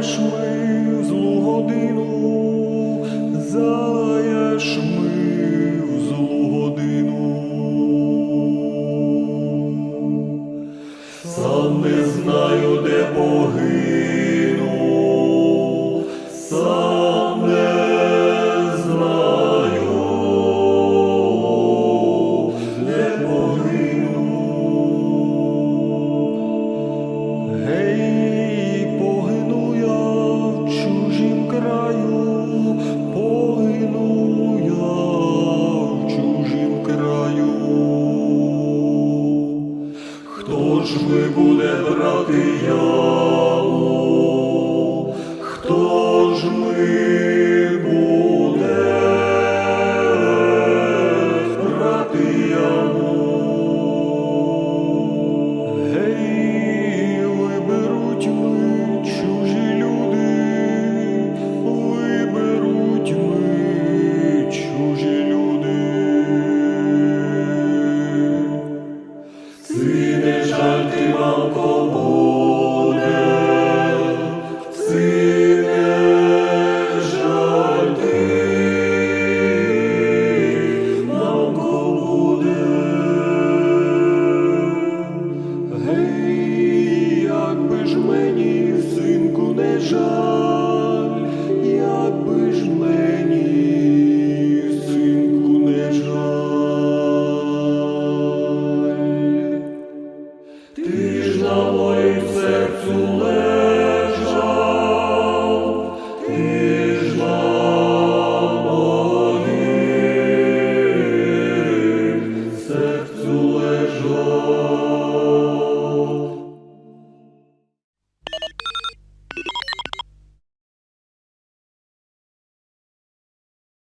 Помреш ми злу годину. за ж ми буде брати я. жаль, як би ж мені, синку, не ти ж на моїм серцю лежиш,